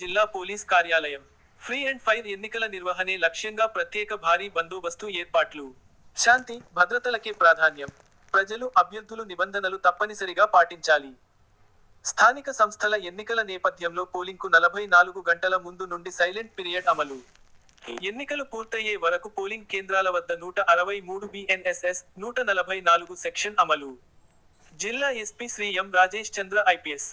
జిల్లా పోలీస్ కార్యాలయం. Free and fire ఎన్నికల నిర్వహణే లక్ష్యంగా ప్రత్యేక భారీ బందోబస్తు ఏర్పాట్లు. శాంతి భద్రతలకే ప్రాధాన్యం. ప్రజలు అభ్యర్థులు నిబంధనలు తప్పనిసరిగా పాటించాలి. స్థానిక సంస్థల ఎన్నికల నేపథ్యంలో పోలింగ్కు నలభై నాలుగు గంటల ముందు నుండి సైలెంట్ పీరియడ్ అమలు. ఎన్నికలు పూర్తయ్యే వరకు పోలింగ్ కేంద్రాల వద్ద నూట అరవై మూడు బిఎన్ఎస్ఎస్ నూట నలభై నాలుగు సెక్షన్ అమలు. జిల్లా SP Shri M Rajesh Chandra IPS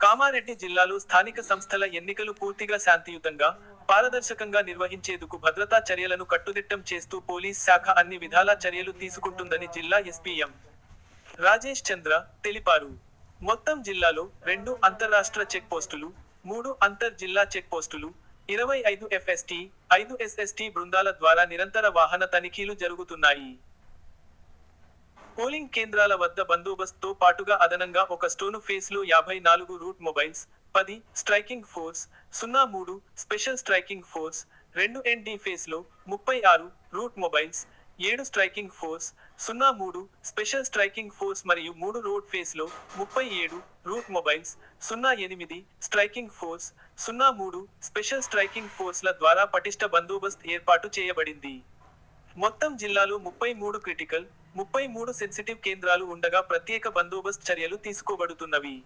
Kamareddy జిల్లాలో స్థానిక సంస్థల ఎన్నికలు పూర్తిగా శాంతియుతంగా పారదర్శకంగా నిర్వహించేందుకు భద్రతా చర్యలను కట్టుదిట్టం చేస్తూ పోలీస్ శాఖ అన్ని విధాల చర్యలు తీసుకుంటుందని జిల్లా ఎస్పీఎం రాజేష్ చంద్ర తెలిపారు. మొత్తం జిల్లాలో రెండు అంతర్రాష్ట్ర చెక్ పోస్టులు మూడు అంతర్ జిల్లా చెక్ పోస్టులు ఇరవై ఐదు ఎఫ్ఎస్టి ఐదు ఎస్ఎస్టి బృందాల ద్వారా నిరంతర వాహన తనిఖీలు జరుగుతున్నాయి. పోలింగ్ కేంద్రాల వద్ద బందోబస్తుతో పాటుగా అదనంగా ఒక స్టోను ఫేస్లో యాభై నాలుగు రూట్ మొబైల్స్ పది స్ట్రైకింగ్ ఫోర్స్ సున్నా మూడు స్పెషల్ స్ట్రైకింగ్ ఫోర్స్ రెండు ఎన్డి ఫేస్లో ముప్పై ఆరు రూట్ మొబైల్స్ ఏడు స్ట్రైకింగ్ ఫోర్స్ సున్నా మూడు స్పెషల్ స్ట్రైకింగ్ ఫోర్స్ మరియు మూడు రోడ్ ఫేస్లో ముప్పై ఏడు రూట్ మొబైల్స్ సున్నా ఎనిమిది స్ట్రైకింగ్ ఫోర్స్ సున్నా మూడు స్పెషల్ స్ట్రైకింగ్ ఫోర్స్ల ద్వారా పటిష్ట బందోబస్తు ఏర్పాటు చేయబడింది. మొత్తం జిల్లాలో ముప్పై మూడు క్రిటికల్ ముప్పై మూడు సెన్సిటివ్ కేంద్రాలు ఉండగా ప్రత్యేక బందోబస్తు చర్యలు తీసుకోబడుతున్నవి.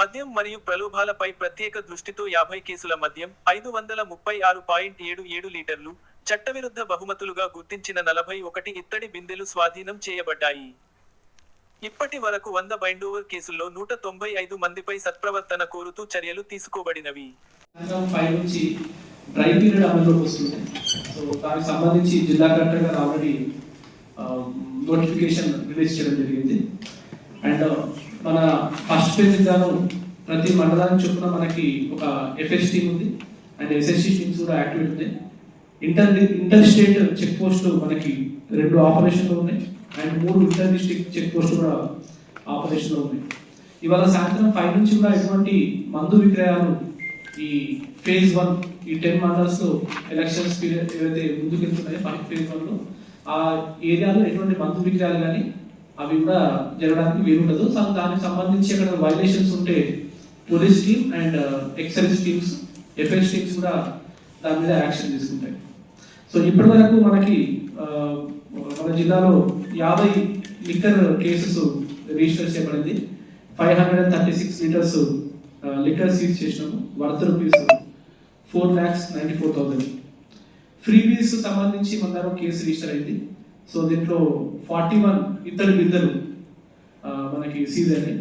మద్యం మరియు ప్రలోభాలపై ప్రత్యేక దృష్టితో యాభై కేసుల మద్యం ఐదు వందల ముప్పై ఆరు పాయింట్ ఏడు ఏడు లీటర్లు చట్టవిరుద్ధ బహుమతులుగా గుర్తించిన నలభై ఒకటి ఇత్తడి బిందెలు స్వాధీనం చేయబడ్డాయి. ఇప్పటి వరకు వంద బైండోవర్ కేసుల్లో నూట తొంభై ఐదు మందిపై సత్ప్రవర్తన కోరుతూ చర్యలు తీసుకోబడినవి. సాయంత్రం డ్రై పీరియడ్ అమల్లోకి వస్తుంది సో దానికి సంబంధించి జిల్లా కలెక్టర్ గారు ఆల్రెడీ నోటిఫికేషన్ రిలీజ్ చేయడం జరిగింది. అండ్ మన ఫస్ట్ ఫేజ్ గాను ప్రతి మండలానికి చొప్పున మనకి ఒక ఎఫ్ఎస్ టీమ్ ఉంది. అండ్ ఎస్ఎస్సి టీమ్స్ కూడా యాక్టివేట్ ఉంది inter inter state check post మనకి రెండు ఆపరేషన్లు ఉన్నాయి. అండ్ మూడు ఇంటర్ డిస్ట్రిక్ట్ చెక్ పోస్ట్ కూడా ఆపరేషన్లో ఉన్నాయి. ఇవాళ సాయంత్రం ఫైవ్ నుంచి కూడా ఎటువంటి మందు విక్రయాలు ఈ ఫేజ్ వన్ ఈ టెన్ మండల్స్ ఎలక్షన్స్ పీరియడ్ ఏవైతే ముందుకెళ్తున్నాయో ఫేజ్ వన్లో ఆ ఏరియాలో ఎటువంటి మందు విగ్రహాలు కానీ అవి కూడా జరగడానికి వీలుండదు. సో దానికి సంబంధించి అక్కడ వైలేషన్స్ ఉంటే police team and excise teams FS teams కూడా దాని మీద యాక్షన్ తీసుకుంటాయి. సో ఇప్పటి వరకు మనకి uh, మన జిల్లాలో యాభై లిక్కర్ కేసెస్ రిజిస్టర్ చేయబడింది. Five hundred and thirty six liters liquor seize చేసినాము worth rupees four lakhs ninety four thousand freebies సంబంధించి మన దగ్గర కేసు రిజిస్టర్ అయింది. సో దీంట్లో ఫార్టీ వన్ ఇద్దరు బిద్దరు మనకి సీజ్ అయినాయి.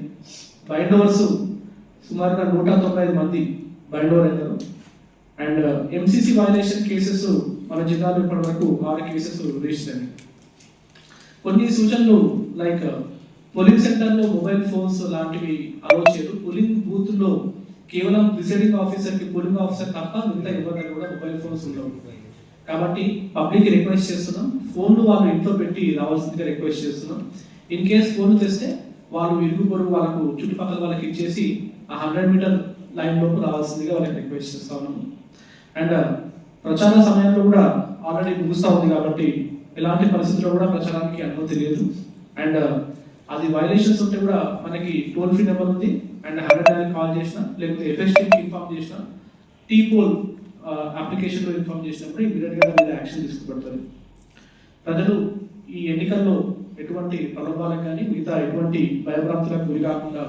బైండ్ ఓవర్స్ సుమారుగా నూట తొంభై ఐదు మంది బైండ్ ఓవర్ అవుతారు అండ్ ఎంసీసీ వైలేషన్ కేసెస్ మన జిల్లాలో ఇప్పటి వరకు ఆరు కేసెస్ రిజిస్టర్ అయినాయి. కొన్ని సూచనలు లైక్ పోలింగ్ సెంటర్లో మొబైల్ ఫోన్స్ లాంటివి అలో చేయరు. పోలింగ్ బూత్లో కేవలం ప్రిసైడింగ్ ఆఫీసర్కి పోలింగ్ ఆఫీసర్ తప్ప మిగతా ఎవరి కూడా మొబైల్ ఫోన్స్ ఉండవు. కాబట్టి పబ్లిక్ రిక్వెస్ట్ చేస్తున్నాం. ఫోన్లు వాళ్ళు ఇంట్లో పెట్టి రావాల్సిందిగా రిక్వెస్ట్ చేస్తున్నాం. ఇన్ కేస్ ఫోన్ తెస్తే వాళ్ళు ఇరుగు పొరుగు వాళ్ళకు చుట్టుపక్కల వాళ్ళకి ఇచ్చేసి ఆ హండ్రెడ్ మీటర్ లైన్ లోపు రావాల్సిందిగా వాళ్ళకి రిక్వెస్ట్ చేస్తా ఉన్నాము అండ్ ప్రచార సమయంలో కూడా ఆల్రెడీ ముగుస్తూ ఉంది కాబట్టి ఎలాంటి పరిస్థితుల్లో కూడా ప్రచారానికి అనుమతి లేదు. అండ్ అది వైలేషన్స్ ఉంటే కూడా మనకి టోల్ ఫ్రీ నెంబర్ ఉంది. అండ్ హండ్రెడ్ డైల్ కాల్ చేసిన లేకపోతే ఎఫ్ఎస్టీకి ఇన్ఫార్మ్ చేసిన టీ పోల్ అప్లికేషన్లో ఇన్ఫార్మ్ చేసినప్పుడు ఇమీడియట్గా మీద యాక్షన్ తీసుకోబడుతుంది ప్రజలు ఈ ఎన్నికల్లో ఎటువంటి ప్రలోభాలకు కానీ మిగతా ఎటువంటి భయభ్రాంతులకు గురి కాకుండా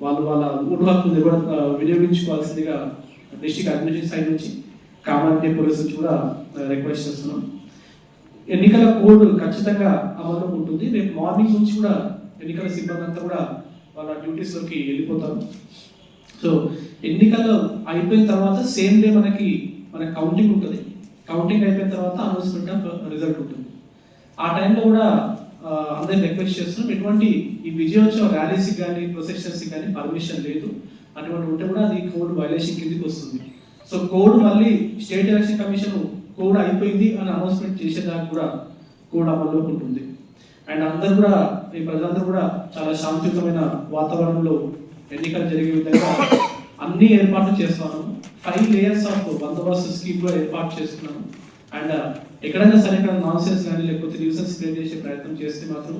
వాళ్ళు వాళ్ళ ఓటు హక్కు నిలబడ- వినియోగించుకోవాల్సిందిగా డిస్టిక్ అడ్మినిస్ట్రేషన్ సైడ్ నుంచి కామారెడ్డి పోలీస్ నుంచి కూడా రిక్వెస్ట్ చేస్తున్నాం. ఎన్నికల కోడ్ ఖచ్చితంగా అమల్లో ఉంటుంది. రేపు మార్నింగ్ నుంచి కూడా ఎన్నికల సిబ్బంది అంతా కూడా వాళ్ళ డ్యూటీస్లోకి వెళ్ళిపోతారు. సో ఎన్నికలు అయిపోయిన తర్వాత సేమ్ డే మనకి మన కౌంటింగ్ ఉంటుంది. కౌంటింగ్ అయిపోయిన తర్వాత అనౌన్స్మెంట్ ఆఫ్ రిజల్ట్ ఉంటుంది. ఆ టైంలో కూడా అందరూ అందరిని రిక్వెస్ట్ చేస్తున్నాం. ఎటువంటి ఈ విజయోత్సవ ర్యాలీస్కి కానీ ప్రొసెక్షన్స్కి కానీ పర్మిషన్ లేదు. అటువంటి ఉంటే కూడా అది కోడ్ వైలేషన్ కిందకి వస్తుంది. సో కోడ్ మళ్ళీ స్టేట్ ఎలక్షన్ కమిషన్ కోడ్ అయిపోయింది అని అనౌన్స్మెంట్ చేసేదానికి కూడా కోడ్ అమల్లోకి ఉంటుంది. అండ్ అందరు కూడా ఈ ప్రజలందరూ కూడా చాలా శాంతియుతమైన వాతావరణంలో ఎన్నికలు జరిగే విధంగా అన్ని ఏర్పాట్లు చేస్తాను ఫైవ్ లేయర్స్ ఆఫ్ బందోబస్తు స్కీమ్లో ఏర్పాటు చేస్తున్నాను. అండ్ ఎక్కడైనా సరే ఇక్కడ నాన్ సెన్స్ కానీ లేకపోతే న్యూసెన్స్ క్రియేట్ చేసే ప్రయత్నం చేస్తే మాత్రం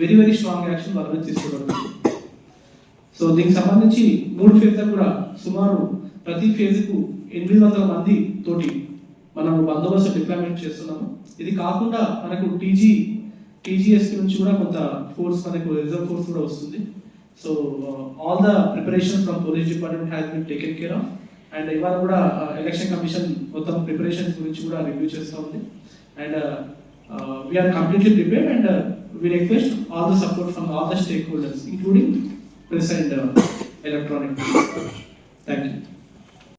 వెరీ వెరీ స్ట్రాంగ్ యాక్షన్ వాళ్ళని మీద సో దీనికి సంబంధించి మూడు ఫేజ్ కూడా సుమారు ప్రతి ఫేజ్కు ఎనిమిది వందల మంది తోటి మనం బందోబస్తు డిప్లాయ్మెంట్ చేస్తున్నాము. ఇది కాకుండా మనకు టీజీ టీజీఎస్ నుంచి కూడా కొంత ఫోర్స్ మనకు రిజర్వ్ ఫోర్స్ కూడా వస్తుంది. So all the preparation from police department has been taken care of and ఇవాళ కూడా ఎలక్షన్ కమిషన్ మొత్తం ప్రిపరేషన్ గురించి కూడా రివ్యూ చేస్తూ ఉంది. And we are completely prepared and we request all the support from all the stakeholders including press and electronic thank you